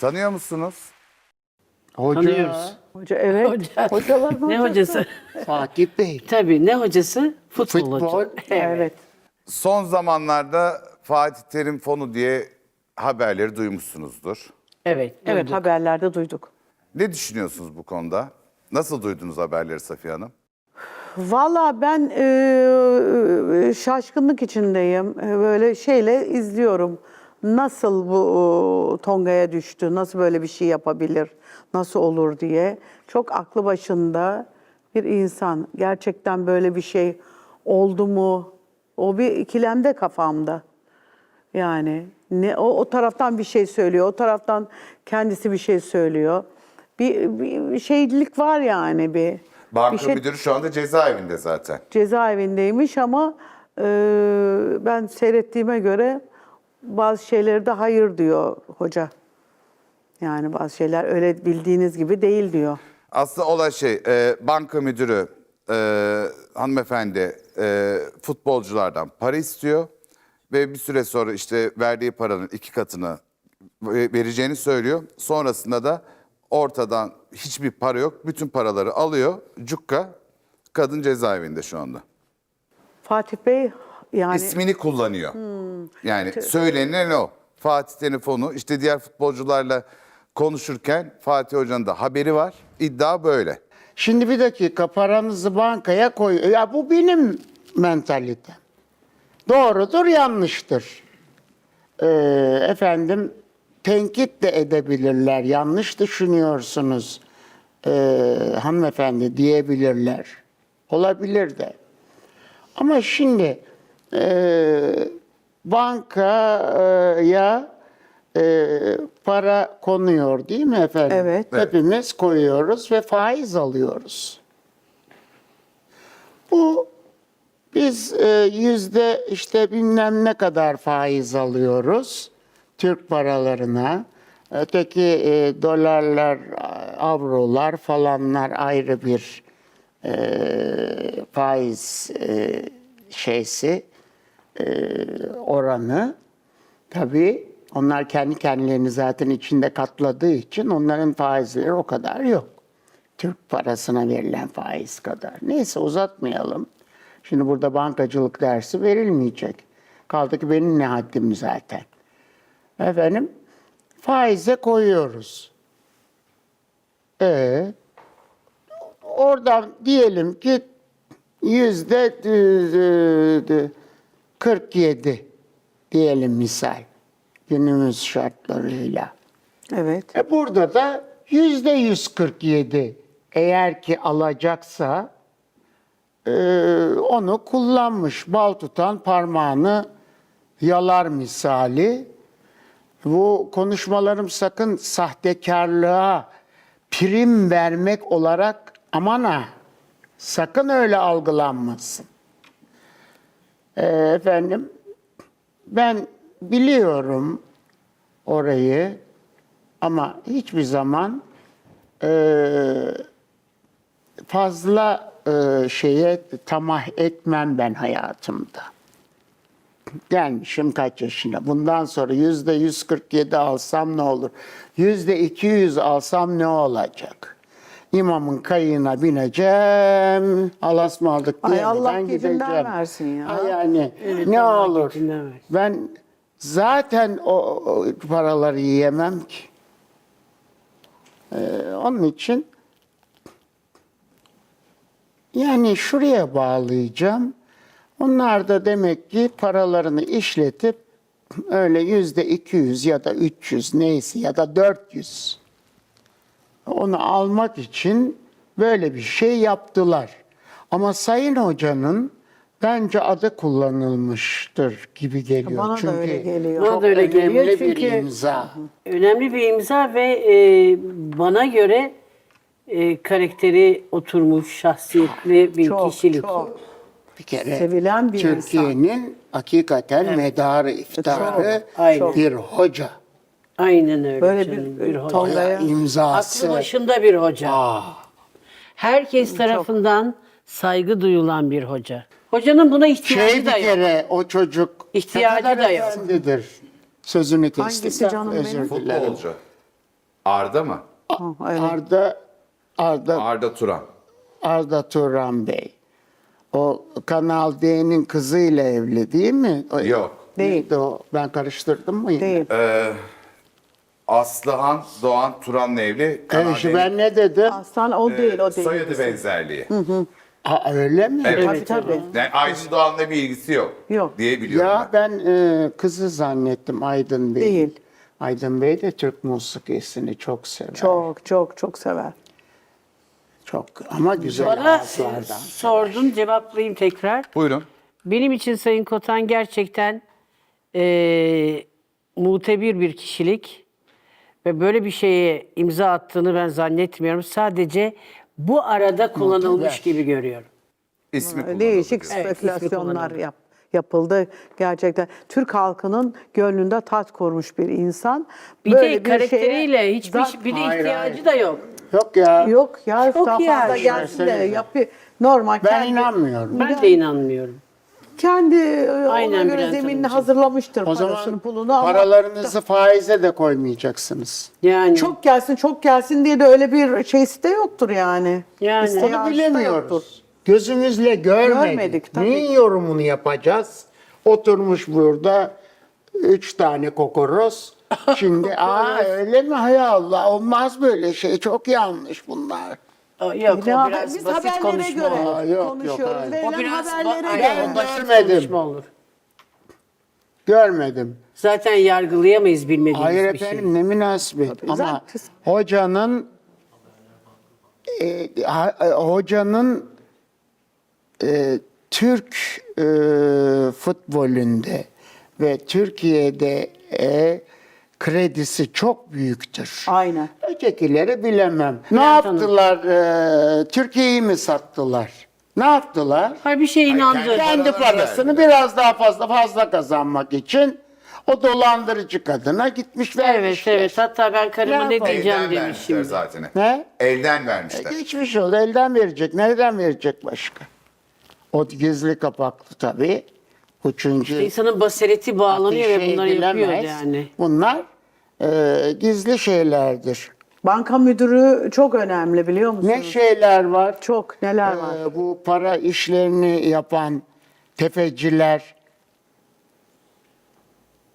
Tanıyor musunuz? Hoca Tanıyoruz. Hoca evet. Hoca. Hocaların Ne hocası. Fatih Bey. Tabii ne hocası? Futbol, Futbol. hocası. Evet. Son zamanlarda Fatih Terim Fonu diye haberleri duymuşsunuzdur. Evet. Evet duyduk. haberlerde duyduk. Ne düşünüyorsunuz bu konuda? Nasıl duydunuz haberleri Safiye Hanım? Valla ben e, şaşkınlık içindeyim. E, Böyle şeyle izliyorum. Nasıl bu Tonga'ya düştü? Nasıl böyle bir şey yapabilir? Nasıl olur diye. Çok aklı başında bir insan. Gerçekten böyle bir şey oldu mu? O bir ikilemde kafamda. Yani ne o, o taraftan bir şey söylüyor, o taraftan kendisi bir şey söylüyor. Bir, bir, bir şeylik var yani bir. Banka bir şey- müdürü şu anda cezaevinde zaten. cezaevindeymiş ama e, ben seyrettiğime göre bazı şeyleri de hayır diyor hoca. Yani bazı şeyler öyle bildiğiniz gibi değil diyor. Aslında olay şey, e, banka müdürü e, hanımefendi e, futbolculardan para istiyor ve bir süre sonra işte verdiği paranın iki katını ve- vereceğini söylüyor. Sonrasında da ortadan hiçbir para yok, bütün paraları alıyor. Cukka, kadın cezaevinde şu anda. Fatih Bey yani İsmini kullanıyor. Yani söylenen o. Fatih Telefonu işte diğer futbolcularla konuşurken Fatih Hoca'nın da haberi var. İddia böyle. Şimdi bir dakika paranızı bankaya koy. Ya bu benim mentalitem. Doğrudur, yanlıştır. Ee, efendim tenkit de edebilirler. Yanlış düşünüyorsunuz ee, hanımefendi diyebilirler. Olabilir de. Ama şimdi e, bankaya e, para konuyor değil mi efendim? Evet. Evet. Hepimiz koyuyoruz ve faiz alıyoruz. Bu biz e, yüzde işte bilmem ne kadar faiz alıyoruz Türk paralarına. Öteki e, dolarlar, avrolar falanlar ayrı bir e, faiz e, şeysi oranı. Tabii onlar kendi kendilerini zaten içinde katladığı için onların faizleri o kadar yok. Türk parasına verilen faiz kadar. Neyse uzatmayalım. Şimdi burada bankacılık dersi verilmeyecek. Kaldı ki benim ne haddim zaten. Efendim faize koyuyoruz. E oradan diyelim ki yüzde e, e, 47 diyelim misal günümüz şartlarıyla. evet. E burada da yüzde 147 eğer ki alacaksa e, onu kullanmış. Bal tutan parmağını yalar misali. Bu konuşmalarım sakın sahtekarlığa prim vermek olarak aman ha sakın öyle algılanmasın. E, efendim ben biliyorum orayı ama hiçbir zaman eee, fazla eee, şeye tamah etmem ben hayatımda. Gelmişim kaç yaşına. Bundan sonra yüzde 147 alsam ne olur? Yüzde 200 alsam ne olacak? İmamın kayığına bineceğim. Alasmaldık Ay diyemeden Allah gecinden gideceğim. versin ya. Ay yani ne Allah olur? gecinden versin. Ben zaten o, o paraları yiyemem ki. Ee, onun için yani şuraya bağlayacağım. Onlar da demek ki paralarını işletip öyle yüzde 200 ya da 300 neyse ya da 400 onu almak için böyle bir şey yaptılar. Ama Sayın Hoca'nın bence adı kullanılmıştır gibi geliyor. Bana da Çünkü öyle geliyor. Bana çok da öyle geliyor önemli çünkü bir imza. önemli bir imza ve e, bana göre e, karakteri oturmuş, şahsiyetli bir Çok, kişilik. çok. Bir kere Sevilen bir insan. Türkiye'nin hakikaten medarı iftiharı Aynen. bir hoca. Aynen öyle. Böyle canım, bir, hoca. Tonga'ya imzası. Aklı başında bir hoca. Herkes tarafından saygı duyulan bir hoca. Hocanın buna ihtiyacı Şey bir da yok. kere o çocuk İhtiyacı ne kadar da yok. efendidir. Sözünü kestim. Hangisi canım Özür benim? dilerim. Futbolcu. Arda mı? Ha, evet. Arda Arda Arda Turan. Arda Turan Bey. O Kanal D'nin kızıyla evli değil mi? O, Yok. Değil. Neydi o? Ben karıştırdım mı? yine? Değil. Aslıhan Doğan Turan'la evli. Kanal Evet, D'nin, ben ne dedim? Aslan o değil, o değil. Soyadı benzerliği. Aa, öyle mi? Evet. Tabii tabii. Yani Ayşe Doğan'la bir ilgisi yok. Yok. Diye biliyorum Ya ben. ben e, kızı zannettim Aydın Bey. Değil. Aydın Bey de Türk musikisini çok sever. Çok çok çok sever. Çok ama güzel Bana ağızlardan. sordun cevaplayayım tekrar. Buyurun. Benim için Sayın Kotan gerçekten eee mutebir bir kişilik ve böyle bir şeye imza attığını ben zannetmiyorum. Sadece bu arada kullanılmış gibi görüyorum. İsmi kullanıldı Değişik diyor. Evet, spekülasyonlar yap, yapıldı gerçekten. Türk halkının gönlünde tat kurmuş bir insan. Bir Böyle de karakteriyle şeye hiçbir zat- bir de Hayır, ihtiyacı hayır. da yok. Yok ya. Yok ya Çok fazla yani. gelsin de Versene. normal Ben kendi, inanmıyorum. Ben de inanmıyorum. Kendi e, ona Aynen göre Bülent zeminini Hanımcığım. hazırlamıştır O parasını zaman pulunu ama paralarınızı faize de koymayacaksınız. Yani çok gelsin çok gelsin diye de öyle bir şeysi de yoktur yani. Yani. İsteği Onu arzusu da yoktur. bilemiyoruz. Gözümüzle görmedik. Görmedik, tabii. Neyin yorumunu yapacağız? Oturmuş burada üç tane kokoroz. Şimdi aa öyle mi? Hay Allah olmaz böyle şey. Çok yanlış bunlar. O- yok Ya, o biraz biz basit haberlere konuşma göre olur. Aa, yok, yok, konuşuyoruz. hayır. Verilen O biraz ba- haberlere aynen, göre. o basit görmedim. konuşma olur. Görmedim. Zaten yargılayamayız bilmediğimiz Hayır bir şey. efendim ne münasebet. Ama Zaten- hocanın e, ha- e, hocanın e, Türk e, futbolünde ve Türkiye'de e, kredisi çok büyüktür. Aynen. Ötekileri bilemem. Ne Hanım. yaptılar? e, Türkiye'yi mi sattılar? Ne yaptılar? Hayır bir şeye inandı. Kendi parasını biraz daha fazla fazla kazanmak için o dolandırıcı kadına gitmiş Evet vermişler. evet hatta ben karıma Ne ne diyeceğim Elden demiş vermişler şimdi. zaten. Ne? Elden vermişler. Geçmiş oldu. Elden verecek. Nereden verecek başka? O gizli kapaklı tabii. Üçüncü İnsanın basireti bağlanıyor ve ateşe bunları yapıyor yani. Bunlar e, gizli şeylerdir. Banka müdürü çok önemli biliyor musunuz? Ne şeyler var? Çok neler var. Ee, bu para işlerini yapan tefeciler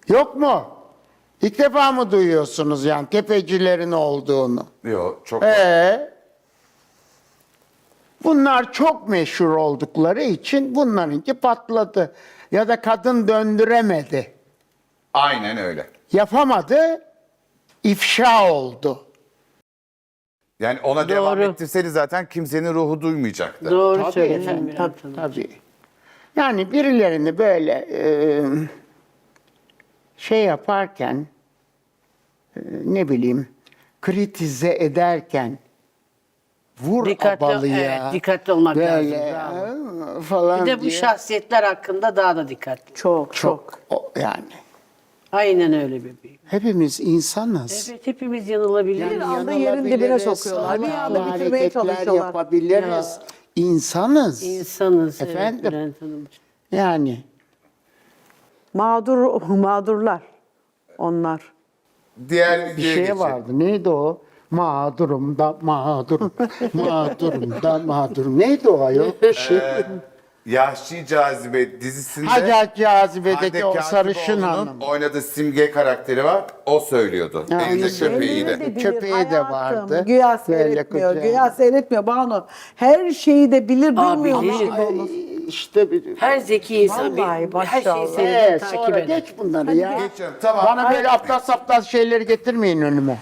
yok mu? İlk defa mı duyuyorsunuz yani tefecilerin olduğunu? Yok çok Ee, bunlar çok meşhur oldukları için bunlarınki patladı. Ya da kadın döndüremedi. Aynen öyle. Yapamadı, ifşa oldu. Yani ona devam Doğru. ettirseydi zaten kimsenin ruhu duymayacaktı. Doğru Tabii söylüyorsun efendim, tabii, tabii. Yani birilerini böyle e, şey yaparken e, ne bileyim kritize ederken vur Dikkatli- abalıya. evet, dikkatli olmak böyle, lazım, e, falan Bir de bu diye. şahsiyetler hakkında daha da dikkatli. Çok çok. çok o, yani Aynen öyle bebeğim. hepimiz insanız. Evet hepimiz yanılabiliriz. Bir anda yerin dibine sokuyorlar. Bir anda bitirmeye çalışıyorlar. yapabiliriz. İnsanız. İnsanız Efendim? evet. Yani Mağdur mağdurlar onlar. Diğer bir videoya şey geçelim. vardı. Neydi o? Mağdurum da mağdurum. mağdurum da mağdurum. Neydi o ayol? Bir şey. Yahşi Cazibe dizisinde Hacer Cazibe'deki Hande o sarışın Katipoğlu'nun hanım. oynadığı simge karakteri var. O söylüyordu. Ya Elinde onu köpeğiyle. Bilir Köpeği de hayatım. vardı. Güya Böyle seyretmiyor. kucağı. Güya seyretmiyor Banu. Her şeyi de bilir bilmiyormuş bilir. gibi olur. İşte bir... Her zeki insan Vallahi bir, her şeyi seyreder, Ee, takip sonra eder. geç bunları ya. Geçiyorum. Tamam. Bana böyle aptal saptal şeyleri getirmeyin önüme.